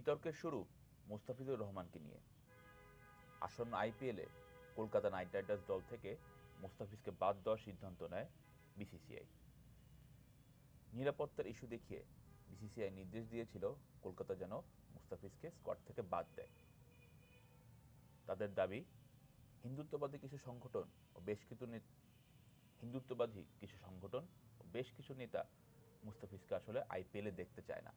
বিতর্কের শুরু মুস্তাফিজুর রহমানকে নিয়ে। আসন্ন আইপিএলে কলকাতা নাইট রাইডার্স দল থেকে মুস্তাফিজকে বাদ দেওয়ার সিদ্ধান্ত নেয় বিসিসিআই। নিরাপত্তার ইস্যু দেখিয়ে বিসিসিআই নির্দেশ দিয়েছিল কলকাতা যেন মুস্তাফিজকে স্কোয়াড থেকে বাদ দেয়। তাদের দাবি, হিন্দুত্ববাদী কিছু সংগঠন ও বেশ কিছু হিন্দুত্ববাদী কিছু সংগঠন ও বেশ কিছু নেতা মুস্তাফিজকে আসলে আইপিএলে দেখতে চায় না।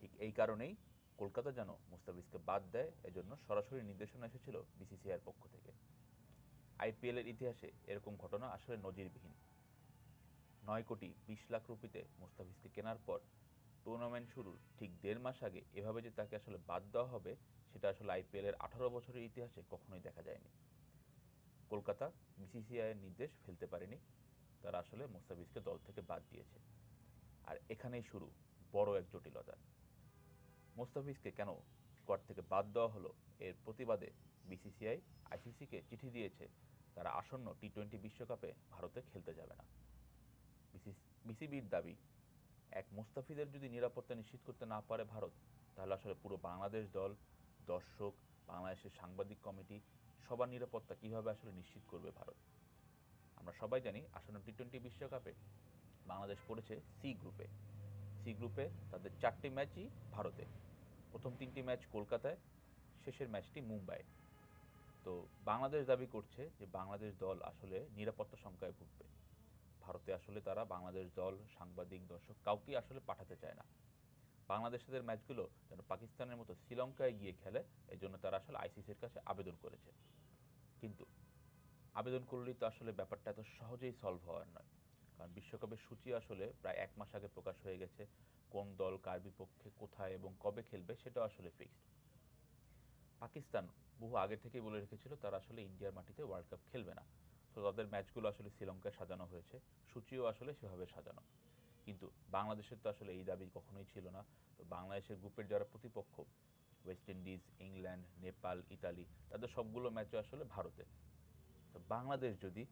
ঠিক এই কারণেই কলকাতা যেন মুস্তাফিজকে বাদ দেয়, এজন্য সরাসরি নির্দেশনা এসেছিল বিসিসিআইয়ের পক্ষ থেকে। আইপিএলের ইতিহাসে এরকম ঘটনা আসলে নজিরবিহীন। নয় কোটি বিশ লাখ রুপিতে মুস্তাফিজকে কেনার পর টুর্নামেন্ট শুরুর ঠিক দেড় মাস আগে এভাবে যে তাকে আসলে বাদ দেওয়া হবে, সেটা আসলে আইপিএলের আঠারো বছরের ইতিহাসে কখনোই দেখা যায়নি। কলকাতা বিসিসিআইয়ের নির্দেশ ফেলতে পারেনি, তারা আসলে মুস্তাফিজকে দল থেকে বাদ দিয়েছে। আর এখানেই শুরু বড় এক জটিলতা। মোস্তাফিজকে কেন স্কোয়াড থেকে বাদ দেওয়া হলো? এর প্রতিবাদে বিসিসিআই, আইসিসিকে চিঠি দিয়েছে, তারা আসন্ন টি টোয়েন্টি বিশ্বকাপে ভারতে খেলতে যাবে না। বিসিবির দাবি, এক মুস্তাফিজের যদি নিরাপত্তা নিশ্চিত করতে না পারে ভারত, তাহলে আসলে পুরো বাংলাদেশ দল, দর্শক, বাংলাদেশের সাংবাদিক কমিটি, সবার নিরাপত্তা কীভাবে আসলে নিশ্চিত করবে ভারত? আমরা সবাই জানি আসন্ন টি টোয়েন্টি বিশ্বকাপে বাংলাদেশ পড়েছে সি গ্রুপে। সি গ্রুপে তাদের চারটি ম্যাচই ভারতে। প্রথম তিনটি ম্যাচ কলকাতায়, শেষের ম্যাচটি মুম্বাই। তো বাংলাদেশ দাবি করছে যে বাংলাদেশ দল আসলে নিরাপত্তা সংখ্যায় ভুগবে। ভারতে আসলে তারা বাংলাদেশ দল, সাংবাদিক, দর্শক কাউকেই আসলে পাঠাতে চায় না। বাংলাদেশের ম্যাচগুলো যেন পাকিস্তানের মতো শ্রীলঙ্কায় গিয়ে খেলে এই জন্য তারা আসলে আইসিসির কাছে আবেদন করেছে। কিন্তু আবেদন করলেই তো আসলে ব্যাপারটা এত সহজেই সলভ হওয়ার নয়। কারণ বিশ্বকাপের সূচি আসলে প্রায় এক মাস আগে প্রকাশ হয়ে গেছে। কোন দল কার বিপক্ষে কোথায় এবং কবে খেলবে সেটা আসলে ফিক্সড পাকিস্তান বহু আগে থেকেই বলে রেখেছিল তারা আসলে ইন্ডিয়ার মাটিতে ওয়ার্ল্ড কাপ খেলবে না। তো তাদের ম্যাচগুলো আসলে শ্রীলঙ্কায় সাজানো হয়েছে। সূচিও আসলে সেভাবে সাজানো। কিন্তু বাংলাদেশের তো আসলে এই দাবি কখনোই ছিল না। তো বাংলাদেশের গ্রুপের যারা প্রতিপক্ষ West Indies England Nepal Italy তাদের সবগুলো ম্যাচও আসলে ভারতে। তো বাংলাদেশ যদি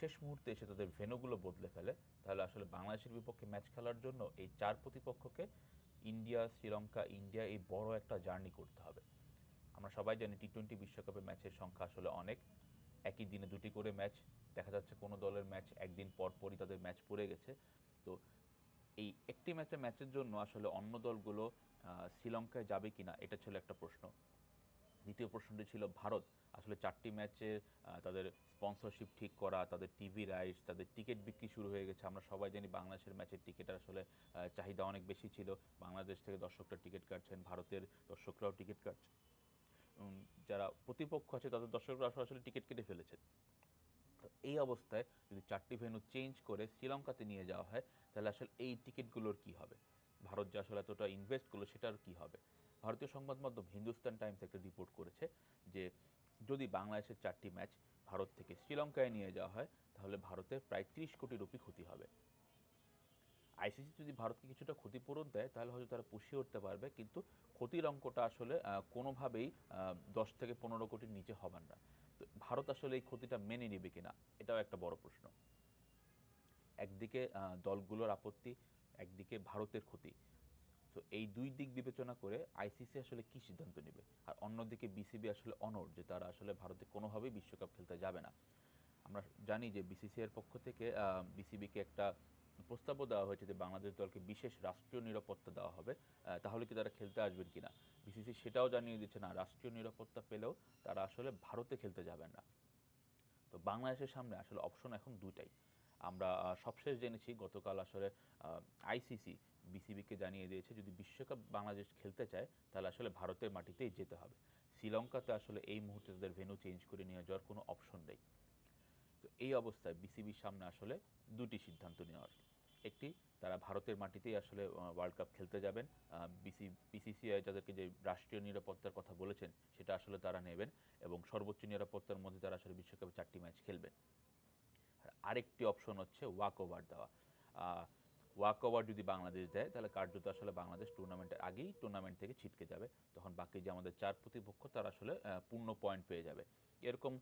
শেষ মুহূর্তে এসে তাদের ভেন্যুগুলো বদলে ফেলে, তাহলে আসলে বাংলাদেশের বিপক্ষে ম্যাচ খেলার জন্য এই চার প্রতিপক্ষকে ইন্ডিয়া, শ্রীলঙ্কা, ইন্ডিয়া এই বড় একটা জার্নি করতে হবে। আমরা সবাই জানি টি টোয়েন্টি বিশ্বকাপে ম্যাচের সংখ্যা আসলে অনেক। একই দিনে দুটি করে ম্যাচ দেখা যাচ্ছে কোনো দলের ম্যাচ একদিন পর পরই তাদের ম্যাচ পড়ে গেছে। তো এই একটি ম্যাচের ম্যাচের জন্য আসলে অন্য দলগুলো শ্রীলঙ্কায় যাবে কিনা, এটা ছিল একটা প্রশ্ন। দ্বিতীয় প্রশ্নটি ছিল ভারত। আসলে চারটি ম্যাচে তাদের স্পন্সরশিপ ঠিক করা, তাদের টিভি রাইটস তাদের টিকিট বিক্রি শুরু হয়ে গেছে। আমরা সবাই জানি বাংলাদেশের ম্যাচের টিকিটের আসলে চাহিদা অনেক বেশি ছিল। বাংলাদেশ থেকে দর্শকরা টিকিট কাটছেন, ভারতের দর্শকরাও টিকিট কাটছেন। যারা প্রতিপক্ষ আছে, তাদের দর্শকরা আসলে টিকিট কেটে ফেলেছে তো এই অবস্থায় যদি চারটি ভেন্যু চেঞ্জ করে শ্রীলঙ্কাতে নিয়ে যাওয়া হয়, তাহলে আসলে এই টিকিটগুলোর কি হবে? ভারত যে আসলে এতটা ইনভেস্ট করল, সেটার কি হবে? ভারতীয় সংবাদ মাধ্যম হিন্দুস্তান টাইমস একটা রিপোর্ট করেছে যে যদি বাংলাদেশের চারটি ম্যাচ ভারত থেকে শ্রীলঙ্কায় নিয়ে যাওয়া হয়, তাহলে ভারতের প্রায় ত্রিশ কোটি রুপি ক্ষতি হবে। আইসিসি যদি ভারতকে কিছুটা ক্ষতিপূরণ দেয়, তাহলে হয়তো তারা পুষিয়ে উঠতে পারবে, কিন্তু ক্ষতির অঙ্কটা আসলে কোনোভাবেই দশ থেকে পনেরো কোটির নিচে হবার না। তো ভারত আসলে এই ক্ষতিটা মেনে নেবে কিনা, এটাও একটা বড় প্রশ্ন। একদিকে দলগুলোর আপত্তি, একদিকে ভারতের ক্ষতি। তো এই দুই দিক বিবেচনা করে আইসিসি আসলে কি সিদ্ধান্ত নেবে? আর অন্যদিকে বিসিবি আসলে অনড় যে তারা আসলে ভারতে কোনোভাবেই বিশ্বকাপ খেলতে যাবে না। আমরা জানি যে বিসিসিআইয়ের পক্ষ থেকে বিসিবিকে একটা প্রস্তাবও দেওয়া হয়েছে যে বাংলাদেশ দলকে বিশেষ রাষ্ট্রীয় নিরাপত্তা দেওয়া হবে। তাহলে কি তারা খেলতে আসবেন কিনা? বিসিসি সেটাও জানিয়ে দিচ্ছে না, রাষ্ট্রীয় নিরাপত্তা পেলেও তারা আসলে ভারতে খেলতে যাবেন না। তো বাংলাদেশের সামনে আসলে অপশন এখন দুটাই আমরা সবশেষ জেনেছি গতকাল আসলে আইসিসি বিসিবিকে জানিয়ে দিয়েছে, যদি বিশ্বকাপ বাংলাদেশ খেলতে চায়, তাহলে আসলে ভারতের মাটিতেই যেতে হবে। শ্রীলঙ্কাতে আসলে এই মুহূর্তে তাদের ভেন্যু চেঞ্জ করে নিয়ে যাওয়ার কোনো অপশন নেই। তো এই অবস্থায় বিসিবির সামনে আসলে দুটি সিদ্ধান্ত নেওয়ার। একটি, তারা ভারতের মাটিতেই আসলে ওয়ার্ল্ড কাপ খেলতে যাবেন। বিসি বিসিসিআই যাদেরকে যে রাষ্ট্রীয় নিরাপত্তার কথা বলেছেন, সেটা আসলে তারা নেবেন এবং সর্বোচ্চ নিরাপত্তার মধ্যে তারা আসলে বিশ্বকাপে চারটি ম্যাচ খেলবেন। আর আরেকটি অপশন হচ্ছে ওয়াক ওভার দেওয়া ওয়াক ওভার যদি বাংলাদেশ দেয়, তাহলে কার্যত আসলে বাংলাদেশ টুর্নামেন্টের আগেই টুর্নামেন্ট থেকে ছিটকে যাবে। তখন বাকি যে আমাদের চার প্রতিপক্ষ, তারা আসলে পূর্ণ পয়েন্ট পেয়ে যাবে। এরকম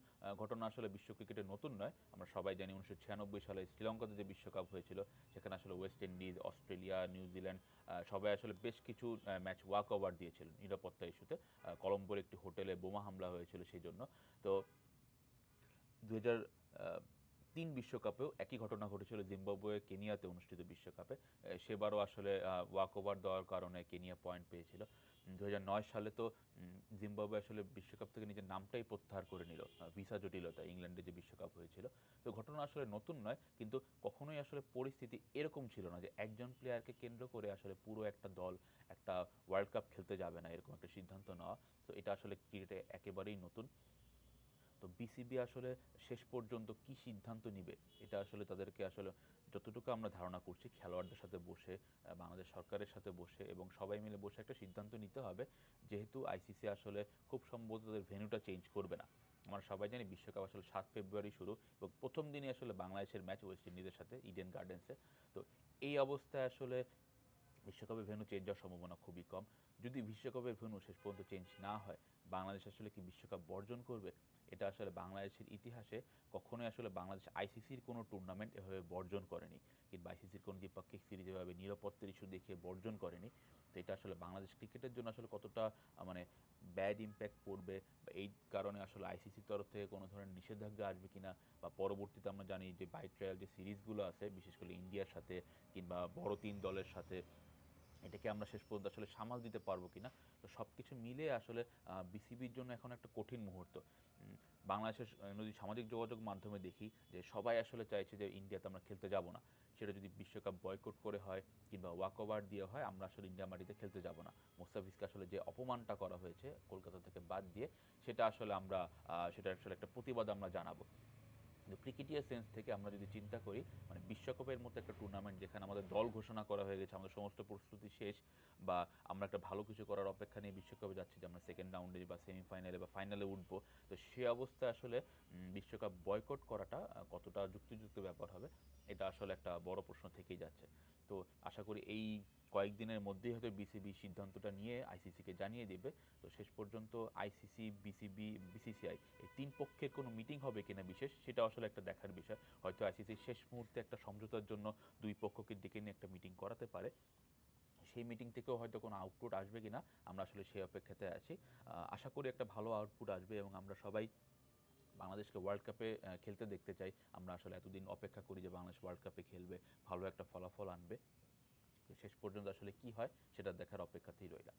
ঘটনা আসলে বিশ্ব ক্রিকেটে নতুন নয়। আমরা সবাই জানি উনিশশো ছিয়ানব্বই সালে শ্রীলঙ্কাতে যে বিশ্বকাপ হয়েছিল, সেখানে আসলে ওয়েস্ট ইন্ডিজ অস্ট্রেলিয়া নিউজিল্যান্ড সবাই আসলে বেশ কিছু ম্যাচ ওয়াক ওভার দিয়েছিল নিরাপত্তা ইস্যুতে। কলম্বোর একটি হোটেলে বোমা হামলা হয়েছিল সেই জন্য। তো দুই হাজার তিন বিশ্বকাপেও একই ঘটনা ঘটেছিল জিম্বাবুয়ে কেনিয়াতে অনুষ্ঠিত বিশ্বকাপে। সেবারও আসলে ওয়াক ওভার দেওয়ার কারণে কেনিয়া পয়েন্ট পেয়েছিল। দু সালে তো উম, জিম্বাবুয়ে আসলে বিশ্বকাপ থেকে নিজের নামটাই প্রত্যাহার করে নিল ভিসা জটিলতা ইংল্যান্ডে যে বিশ্বকাপ হয়েছিল। তো ঘটনা আসলে নতুন নয় কিন্তু কখনোই আসলে পরিস্থিতি এরকম ছিল না যে একজন প্লেয়ারকে কেন্দ্র করে আসলে পুরো একটা দল একটা ওয়ার্ল্ড কাপ খেলতে যাবে না এরকম একটা সিদ্ধান্ত নেওয়া। তো এটা আসলে ক্রিকেটে একেবারেই নতুন। তো বিসিবি আসলে শেষ পর্যন্ত কি সিদ্ধান্ত নিবে, এটা আসলে তাদেরকে আসলে যতটুকু আমরা ধারণা করছি, খেলোয়াড়দের সাথে বসে বাংলাদেশ সরকারের সাথে বসে এবং সবাই মিলে বসে একটা সিদ্ধান্ত নিতে হবে। যেহেতু আইসিসি আসলে খুব সম্ভবত তাদের ভেন্যুটা চেঞ্জ করবে না। আমরা সবাই জানি বিশ্বকাপ আসলে সাত ফেব্রুয়ারি শুরু এবং প্রথম দিনই আসলে বাংলাদেশের ম্যাচ ওয়েস্ট ইন্ডিজের সাথে ইডেন গার্ডেন্সে তো এই অবস্থায় আসলে বিশ্বকাপের ভেন্যু চেঞ্জ হওয়ার সম্ভাবনা খুবই কম। যদি বিশ্বকাপের ভেন্যু শেষ পর্যন্ত চেঞ্জ না হয়, বাংলাদেশ আসলে কি বিশ্বকাপ বর্জন করবে? এটা আসলে বাংলাদেশের ইতিহাসে কখনোই আসলে বাংলাদেশ আইসিসির কোনো টুর্নামেন্ট এভাবে বর্জন করেনি কিংবা আইসিসির কোনো দ্বিপাক্ষিক সিরিজ এভাবে নিরাপত্তার ইস্যু দেখিয়ে বর্জন করেনি। তো এটা আসলে বাংলাদেশ ক্রিকেটের জন্য আসলে কতটা মানে ব্যাড ইম্প্যাক্ট পড়বে বা এই কারণে আসলে আইসিসির তরফ থেকে কোনো ধরনের নিষেধাজ্ঞা আসবে কিনা বা পরবর্তীতে আমরা জানি যে বাই ট্রায়াল যে সিরিজগুলো আছে, বিশেষ করে ইন্ডিয়ার সাথে কিংবা বড় তিন দলের সাথে এটাকে আমরা শেষ পর্যন্ত আসলে সামাল দিতে পারব কিনা? তো সব কিছু মিলে আসলে বিসিবির জন্য এখন একটা কঠিন মুহূর্ত। বাংলাদেশের যদি সামাজিক যোগাযোগ মাধ্যমে দেখি যে সবাই আসলে চাইছে যে ইন্ডিয়াতে আমরা খেলতে যাব না, সেটা যদি বিশ্বকাপ বয়কট করে হয় কিংবা ওয়াক ওভার দিয়ে হয়, আমরা আসলে ইন্ডিয়া মাটিতে খেলতে যাব না। মোস্তাফিজকে আসলে যে অপমানটা করা হয়েছে, কলকাতা থেকে বাদ দিয়ে, সেটা আসলে আমরা সেটা আসলে একটা প্রতিবাদ আমরা জানাব। কিন্তু ক্রিকেটিয়ার সেন্স থেকে আমরা যদি চিন্তা করি মানে বিশ্বকাপের মতো একটা টুর্নামেন্ট যেখানে আমাদের দল ঘোষণা করা হয়ে গেছে, আমাদের সমস্ত প্রস্তুতি শেষ বা আমরা একটা ভালো কিছু করার অপেক্ষা নিয়ে বিশ্বকাপে যাচ্ছি, যে আমরা সেকেন্ড রাউন্ডে বা সেমিফাইনালে বা ফাইনালে উঠবো, তো সে অবস্থায় আসলে বিশ্বকাপ বয়কট করাটা কতটা যুক্তিযুক্ত ব্যাপার হবে, এটা আসলে একটা বড় প্রশ্ন থেকেই যাচ্ছে। তো আশা করি এই কয়েকদিনের মধ্যেই হয়তো বিসিবি সিদ্ধান্তটা নিয়ে আইসিসিকে জানিয়ে দেবে। তো শেষ পর্যন্ত আইসিসি বিসিবি বিসিসিআই এই তিন পক্ষের কোনো মিটিং হবে কিনা বিশেষ, সেটা আসলে একটা দেখার বিষয়। হয়তো আইসিসি শেষ মুহূর্তে একটা সমঝোতার জন্য দুই পক্ষকে ডেকে নিয়ে একটা মিটিং করাতে পারে। সেই মিটিং থেকেও হয়তো কোনো আউটপুট আসবে কিনা, আমরা আসলে সেই অপেক্ষাতে আছি। আশা করি একটা ভালো আউটপুট আসবে এবং আমরা সবাই বাংলাদেশকে ওয়ার্ল্ড কাপে খেলতে দেখতে চাই। আমরা আসলে এতদিন অপেক্ষা করি যে বাংলাদেশ ওয়ার্ল্ড কাপে খেলবে, ভালো একটা ফলাফল আনবে। শেষ পর্যন্ত আসলে কি হয় সেটা দেখার অপেক্ষাতেই রইলাম।